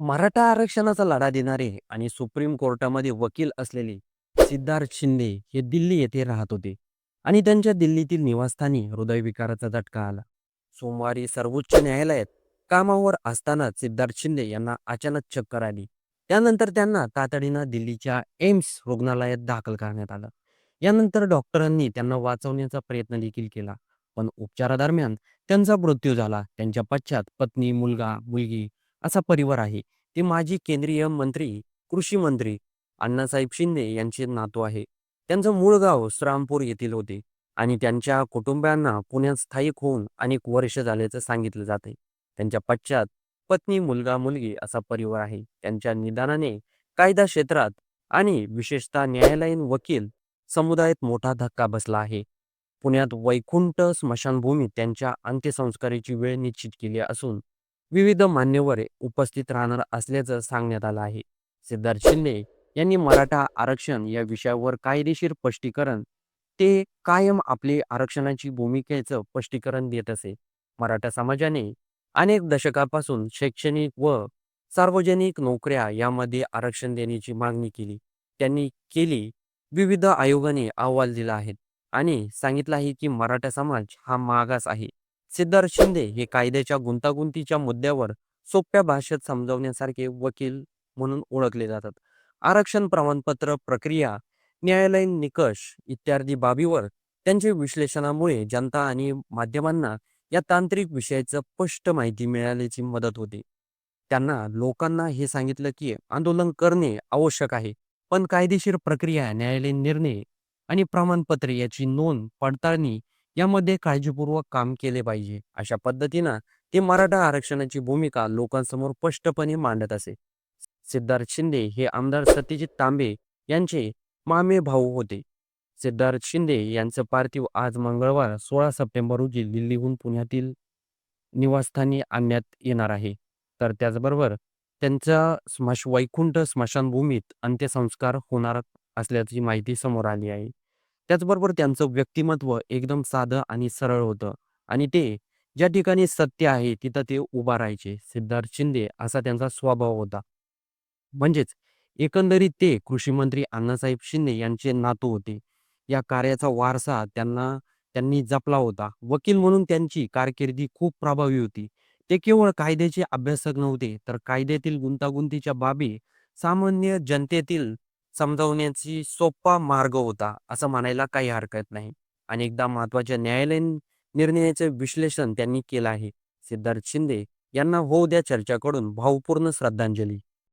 मराठा आरक्षणाचा लढा देणारे आणि सुप्रीम कोर्टामध्ये वकील असलेले सिद्धार्थ शिंदे हे दिल्ली येथे राहत होते आणि त्यांच्या दिल्लीतील निवासस्थानी हृदयविकाराचा झटका आला. सोमवारी सर्वोच्च न्यायालयात कामावर असताना सिद्धार्थ शिंदे यांना अचानक चक्कर आली. त्यानंतर त्यांना तातडीनं दिल्लीच्या एम्स रुग्णालयात दाखल करण्यात आलं. यानंतर डॉक्टरांनी त्यांना वाचवण्याचा प्रयत्न देखील केला पण उपचारादरम्यान त्यांचा मृत्यू झाला. त्यांच्या पश्चात पत्नी मुलगा मुलगी असा परिवार आहे. ते माजी केंद्रीय मंत्री कृषी मंत्री अण्णासाहेब शिंदे यांचे नातू आहे. त्यांचं मूळ गाव श्रामपूर येथील होते आणि त्यांच्या कुटुंबियांना पुण्यात स्थायिक होऊन अनेक वर्ष झाल्याचं सांगितलं जाते त्यांच्या पश्चात पत्नी मुलगा मुलगी असा परिवार आहे. त्यांच्या निदानाने कायदा क्षेत्रात आणि विशेषतः न्यायालयीन वकील समुदायात मोठा धक्का बसला आहे. पुण्यात वैकुंठ स्मशानभूमीत त्यांच्या अंत्यसंस्काराची वेळ निश्चित केली असून विविध मान्यवर उपस्थित राहणार असल्याचं सांगण्यात आलं आहे. सिद्धार्थ शिंदे यांनी मराठा आरक्षण या विषयावर कायदेशीर स्पष्टीकरण ते कायम आपली आरक्षणाची भूमिकेचं स्पष्टीकरण देत असे. मराठा समाजाने अनेक दशकापासून शैक्षणिक व सार्वजनिक नोकऱ्या यामध्ये आरक्षण देण्याची मागणी केली. त्यांनी केली विविध आयोगाने अहवाल दिला आहे आणि सांगितलं आहे की मराठा समाज हा मागास आहे. सिद्धार्थ शिंदे हे कायद्याच्या गुंतागुंतीच्या मुद्द्यावर सोप्या भाषेत समजावण्यासारखे वकील म्हणून ओळखले जातात. आरक्षण प्रमाणपत्र प्रक्रिया न्यायालयीन निकष इत्यादी बाबीवर त्यांच्या विश्लेषणामुळे जनता आणि माध्यमांना या तांत्रिक विषयाचं स्पष्ट माहिती मिळाल्याची मदत होते. त्यांना लोकांना हे सांगितलं की आंदोलन करणे आवश्यक आहे पण कायदेशीर प्रक्रिया न्यायालयीन निर्णय आणि प्रमाणपत्र याची नोंद पडताळणी यामध्ये काळजीपूर्वक काम केले पाहिजे. अशा पद्धतीनं ते मराठा आरक्षणाची भूमिका लोकांसमोर स्पष्टपणे मांडत असे. सिद्धार्थ शिंदे हे आमदार सत्यजित तांबे यांचे मामे भाऊ होते. सिद्धार्थ शिंदे यांचं पार्थिव आज मंगळवार सोळा सप्टेंबर रोजी दिल्लीहून पुण्यातील निवासस्थानी आणण्यात येणार आहे. तर त्याचबरोबर त्यांचा स्मश वैकुंठ स्मशानभूमीत अंत्यसंस्कार होणार असल्याची माहिती समोर आली आहे. त्याचबरोबर त्यांचं व्यक्तिमत्व एकदम साधं आणि सरळ होतं. आणि ते ज्या ठिकाणी सत्य आहे तिथं ते उभा राहायचे. सिद्धार्थ शिंदे असा त्यांचा स्वभाव होता. म्हणजेच एकंदरीत ते कृषीमंत्री अण्णासाहेब शिंदे यांचे नातू होते. या कार्याचा वारसा त्यांना त्यांनी जपला होता. वकील म्हणून त्यांची कारकिर्दी खूप प्रभावी होती. ते केवळ कायद्याचे अभ्यासक नव्हते तर कायद्यातील गुंतागुंतीच्या बाबी सामान्य जनतेतील समजावण्याची सोपा मार्ग होता असं म्हणायला काही हरकत नाही. अनेकदा महत्त्वाच्या न्यायालयीन निर्णयाचे विश्लेषण त्यांनी केलं आहे. सिद्धार्थ शिंदे यांना होऊ द्या चर्चाकडून भावपूर्ण श्रद्धांजली.